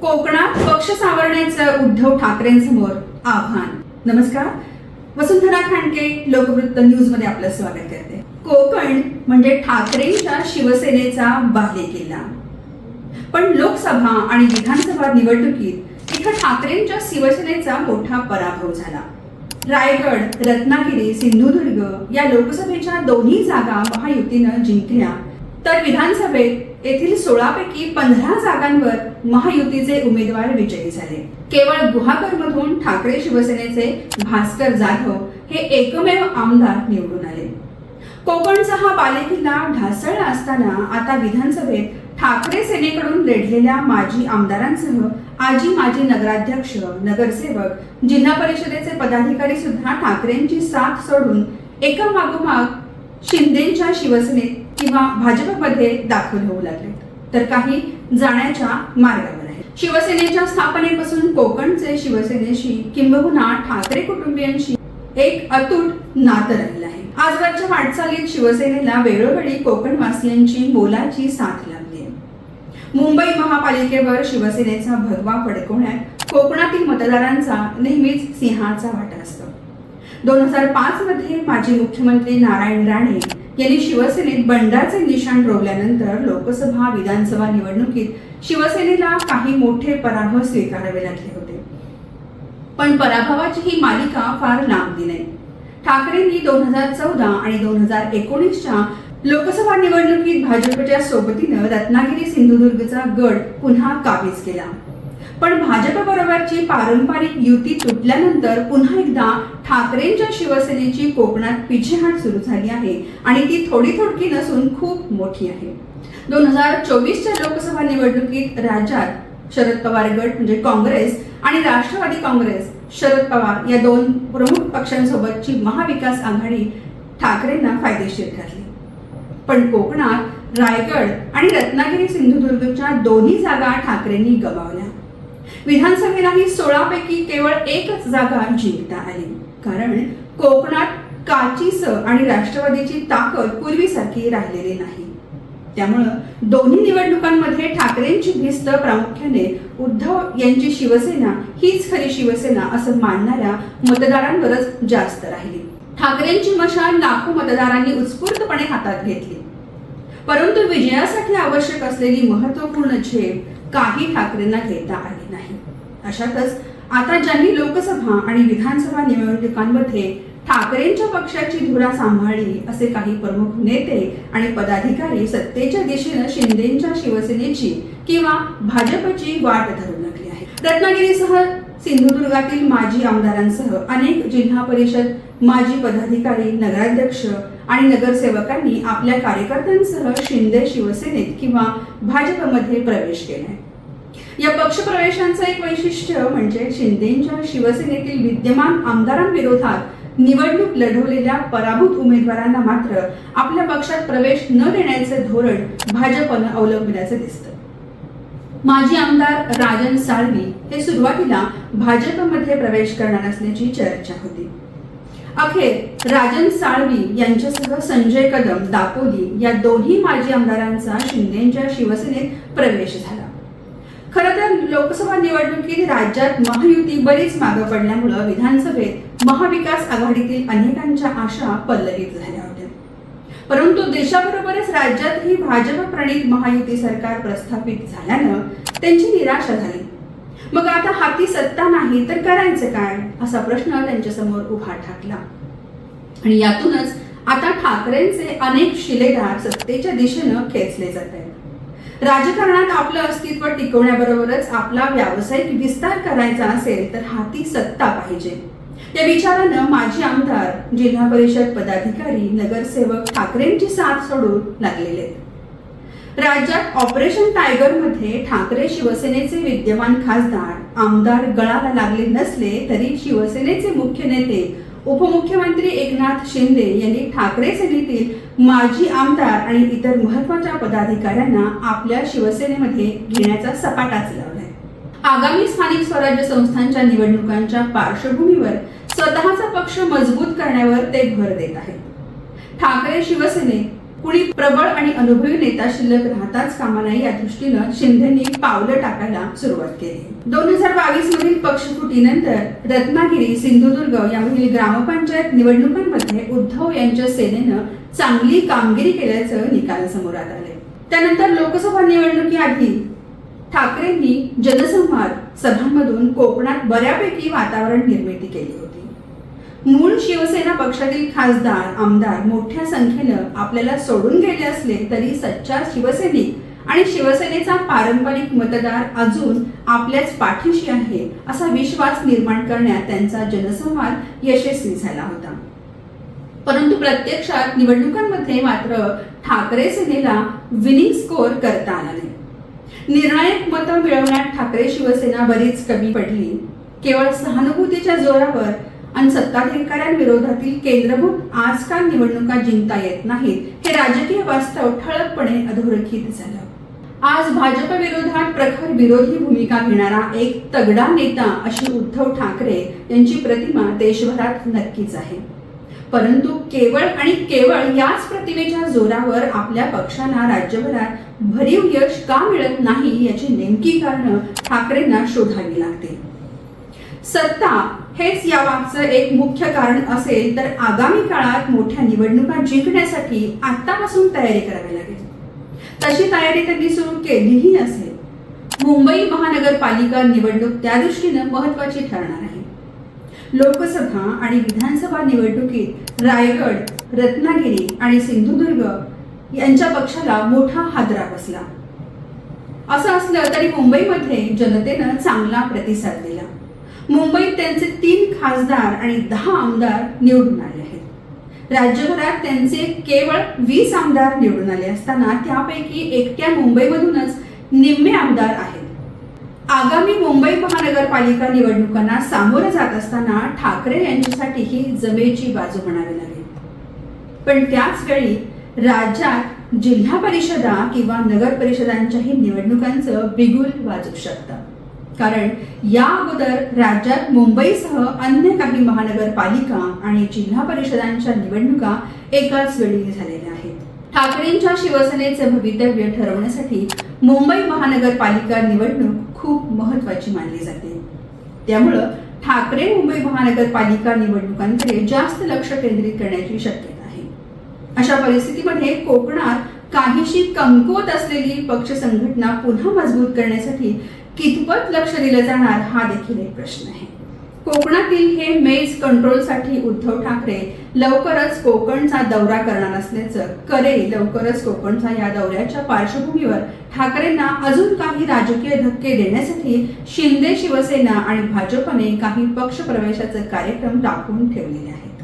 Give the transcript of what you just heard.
कोकणात पक्ष सावरण्याचं उद्धव ठाकरेंसमोर आव्हान. नमस्कार. वसुंधरा खांडके लोकवृत्त न्यूजमध्ये आपलं स्वागत करते. कोकण म्हणजे ठाकरेंच्या शिवसेनेचा बालेकिल्ला पण लोकसभा आणि विधानसभा निवडणुकीत इथं ठाकरेंच्या शिवसेनेचा मोठा पराभव झाला. रायगड रत्नागिरी सिंधुदुर्ग या लोकसभेच्या दोन्ही जागा महायुतीनं जिंकल्या. तर विधानसभेत येथील सोळापैकी पंधरा जागांवर महायुतीचे उमेदवार विजयी झाले. केवळ गुहागरमधून ठाकरे शिवसेनेचे भास्कर जाधव हे एकमेव आमदार निवडून आले. कोकणचा हा बालेकिल्ला ढासळला असताना आता विधानसभेत ठाकरे सेनेकडून लढलेल्या माजी आमदारांसह आजी माजी नगराध्यक्ष नगरसेवक जिल्हा परिषदेचे पदाधिकारी सुद्धा ठाकरेंची साथ सोडून एका मागोमाग शिंदेच्या शिवसेनेत किंवा भाजपमध्ये दाखल होऊ लागले. तर काही जाण्याच्या मार्गावर आहे शिवसेनेच्या स्थापनेपासून कोकणचे शिवसेनेशी किंबहुना ठाकरे कुटुंबियांशी एक अतूट नातं राहिलं आहे. आजवरच्या वाटचालीत शिवसेनेला वेळोवेळी कोकणवासियांची मोलाची साथ लाभली आहे. मुंबई महापालिकेवर शिवसेनेचा भगवा फडकवण्यात कोकणातील मतदारांचा नेहमीच सिंहाचा वाटा असतो. दोन हजार पाच मध्ये माजी मुख्यमंत्री नारायण राणे यांनी शिवसेनेत बंडाचे निशाण रोवल्यानंतर लोकसभा विधानसभा निवडणुकीत शिवसेनेला काही मोठे पराभव स्वीकारावे लागले होते. पण पराभवाची ही मालिका फार लांबली नाही. ठाकरेंनी दोन हजार चौदा आणि दोन हजार एकोणीसच्या लोकसभा निवडणुकीत भाजपच्या सोबतीनं रत्नागिरी सिंधुदुर्गचा गड पुन्हा काबीज केला. पण भाजपबरोबरची पारंपरिक युती तुटल्यानंतर पुन्हा एकदा ठाकरेंच्या शिवसेनेची कोकणात पिछेहाट सुरू झाली आहे आणि ती थोडी थोडकी नसून खूप मोठी आहे. दोन हजार चोवीसच्या लोकसभा निवडणुकीत राज्यात शरद पवार गट म्हणजे काँग्रेस आणि राष्ट्रवादी काँग्रेस शरद पवार या दोन प्रमुख पक्षांसोबतची महाविकास आघाडी ठाकरेंना फायदेशीर ठरली. पण कोकणात रायगड आणि रत्नागिरी सिंधुदुर्गच्या दोन्ही जागा ठाकरेंनी गमावल्या. विधानसभेलाही सोळापैकी केवळ एकच जागा जिंकता आली. कारण कोकणात काचीस आणि राष्ट्रवादीची ताकद पूर्वीसारखी राहिलेली नाही. त्यामुळं दोन्ही निवडणुकांमध्ये ठाकरेंची भिस्त प्रामुख्याने उद्धव यांची शिवसेना हीच खरी शिवसेना असं मानणाऱ्या मतदारांवरच जास्त राहिली. ठाकरेंची मशाल लाखो मतदारांनी उत्स्फूर्तपणे हातात घेतली. परंतु विजयासाठी आवश्यक असलेली महत्त्वपूर्ण झेप काही ठाकरेंना घेता आले नाही. अशातच आता ज्यांनी लोकसभा आणि विधानसभा निवडणुकांमध्ये ठाकरेंच्या पक्षाची धुरा सांभाळली असे काही प्रमुख नेते आणि पदाधिकारी सत्तेच्या दिशेनं शिंदेच्या शिवसेनेची किंवा भाजपची वाट धरू लागली आहे रत्नागिरीसह सिंधुदुर्गातील माजी आमदारांसह अनेक जिल्हा परिषद माजी पदाधिकारी नगराध्यक्ष आणि नगरसेवकांनी आपल्या कार्यकर्त्यांसह शिंदे शिवसेनेत किंवा भाजपमध्ये प्रवेश केलाय. या पक्षप्रवेशांचं एक वैशिष्ट्य म्हणजे शिंदेच्या शिवसेनेतील विद्यमान आमदारांविरोधात निवडणूक लढवलेल्या पराभूत उमेदवारांना मात्र आपल्या पक्षात प्रवेश न देण्याचे धोरण भाजपनं अवलंबल्याचं दिसतं. माजी आमदार राजन साळवी हे सुरुवातीला भाजपमध्ये प्रवेश करणार असल्याची चर्चा होती. अखेर राजन साळवी यांच्यासह संजय कदम दापोली या दोन्ही माजी आमदारांचा शिंदेच्या शिवसेनेत प्रवेश झाला. खरं तर लोकसभा निवडणुकीत राज्यात महायुती बरीच मागे पडल्यामुळं विधानसभेत महाविकास आघाडीतील अनेकांच्या आशा पल्लवित झाल्या होत्या. परंतु देशाबरोबरच राज्यातही भाजप प्रणित महायुती सरकार प्रस्थापित झाल्यानं त्यांची निराशा झाली. मग आता हाती सत्ता नाही तर करायचं काय? असा प्रश्न त्यांच्यासमोर उभा ठाकला. आणि यातूनच आता ठाकरेंचे अनेक शिलेदार सत्तेच्या दिशेनं खेचले जात आहेत. राजकारणात आपलं अस्तित्व टिकवण्याबरोबरच आपला व्यावसायिक विस्तार करायचा असेल तर हाती सत्ता पाहिजे. या विचारानं माजी आमदार जिल्हा परिषद पदाधिकारी नगरसेवक ठाकरेंची साथ सोडून लागलेले आहेत. राज्यात ऑपरेशन टायगरमध्ये ठाकरे शिवसेनेचे विद्यमान खासदार आमदार गळाला लागले नसले तरी शिवसेनेचे मुख्य नेते उपमुख्यमंत्री एकनाथ शिंदे यांनी ठाकरे सेनेतील माजी आमदार आणि इतर महत्त्वाच्या पदाधिकाऱ्यांना आपल्या शिवसेनेमध्ये घेण्याचा सपाटाच लावलाय आगामी स्थानिक स्वराज्य संस्थांच्या निवडणुकांच्या पार्श्वभूमीवर स्वतःचा पक्ष मजबूत करण्यावर ते भर देत आहेत. ठाकरे शिवसेनेत कुणी प्रबळ आणि अनुभवी नेता शिल्लक राहताच कामा नये या दृष्टीनं शिंदेनी पावलं टाकायला सुरुवात केली. दोन हजार बावीस मधील पक्षफुटीनंतर रत्नागिरी सिंधुदुर्ग यामधील ग्रामपंचायत निवडणुकांमध्ये उद्धव यांच्या सेनेनं चांगली कामगिरी केल्याचं निकालासमोर आले त्यानंतर लोकसभा निवडणुकीआधी ठाकरेंनी जनसंवाद सभांमधून कोकणात बऱ्यापैकी वातावरण निर्मिती केली होती. मूळ शिवसेना पक्षातील खासदार आमदार मोठ्या संख्येनं आपल्याला सोडून गेले असले तरी सच्चा शिवसैनिक आणि शिवसेनेचा पारंपरिक मतदार अजून आपल्याच पाठीशी आहे असा विश्वास निर्माण करण्यात त्यांचा जनसंवाद यशस्वी झाला होता. परंतु प्रत्यक्षात निवडणुकांमध्ये मात्र ठाकरे सेनेला विनिंग स्कोअर करता आला नाही. निर्णायक मतं मिळवण्यात ठाकरे शिवसेना बरीच कमी पडली. केवळ सहानुभूतीच्या जोरावर आणि सत्ताधिकाऱ्यांविरोधातील केंद्रभूत आजकाल निवडणुका जिंकता येत नाहीत हे राजकीय वास्तव ठळकपणे अधोरेखित झालं. आज भाजप विरोधात प्रखर विरोधी भूमिका घेणारा एक तगडा नेता अशी उद्धव ठाकरे यांची प्रतिमा देशभरात नक्कीच आहे. परंतु केवळ आणि केवळ याच प्रतिमेच्या जोरावर आपल्या पक्षांना राज्यभरात भरीव यश का मिळत नाही याची नेमकी कारण ठाकरेंना शोधावी लागते सत्ता हेच यामागचं एक मुख्य कारण असेल तर आगामी काळात मोठ्या निवडणुका जिंकण्यासाठी आतापासून तयारी करावी लागेल. तशी तयारी त्यांनी सुरू केलीही असेल. मुंबई महानगरपालिका निवडणूक त्या दृष्टीनं महत्वाची ठरणार आहे. लोकसभा आणि विधानसभा निवडणुकीत रायगड रत्नागिरी आणि सिंधुदुर्ग यांच्या पक्षाला मोठा हादरा बसला. असं असलं तरी मुंबईमध्ये जनतेनं चांगला प्रतिसाद दिला. मुंबईत त्यांचे तीन खासदार आणि दहा आमदार निवडून आले आहेत. राज्यभरात त्यांचे केवळ वीस आमदार निवडून आले असताना त्यापैकी एकट्या मुंबईमधूनच निम्मे आमदार आहेत. आगामी मुंबई महानगरपालिका निवडणुकांना सामोरं जात असताना ठाकरे यांच्यासाठी ही जमेची बाजू म्हणावी लागेल. पण त्याच वेळी राज्यात जिल्हा परिषदा किंवा नगर परिषदांच्याही निवडणुकांचं बिगुल वाजू शकतं. कारण या अगोदर राज्यात मुंबईसह अन्य काही महानगरपालिका आणि जिल्हा परिषदांच्या निवडणुका एकाच वेळी झालेल्या आहेत. ठाकरेंच्या शिवसेनेचे भवितव्य ठरवण्यासाठी मुंबई महानगरपालिका निवडणूक खूप महत्वाची मानली जाते. त्यामुळं ठाकरे मुंबई महानगरपालिका निवडणुकांकडे जास्त लक्ष केंद्रित करण्याची शक्यता आहे. अशा परिस्थितीमध्ये कोकणात काहीशी कमकुवत असलेली पक्ष संघटना पुन्हा मजबूत करण्यासाठी कितपत लक्ष दिलं जाणार हा देखील एक प्रश्न आहे. कोकणातील हे मेज कंट्रोलसाठी उद्धव ठाकरे लवकरच कोकणचा दौरा करणार असल्याचं करे लवकरच कोकणचा या दौऱ्याच्या पार्श्वभूमीवर ठाकरेंना अजून काही राजकीय धक्के देण्यासाठी शिंदे शिवसेना आणि भाजपने काही पक्ष प्रवेशाचे कार्यक्रम राखून ठेवलेले आहेत.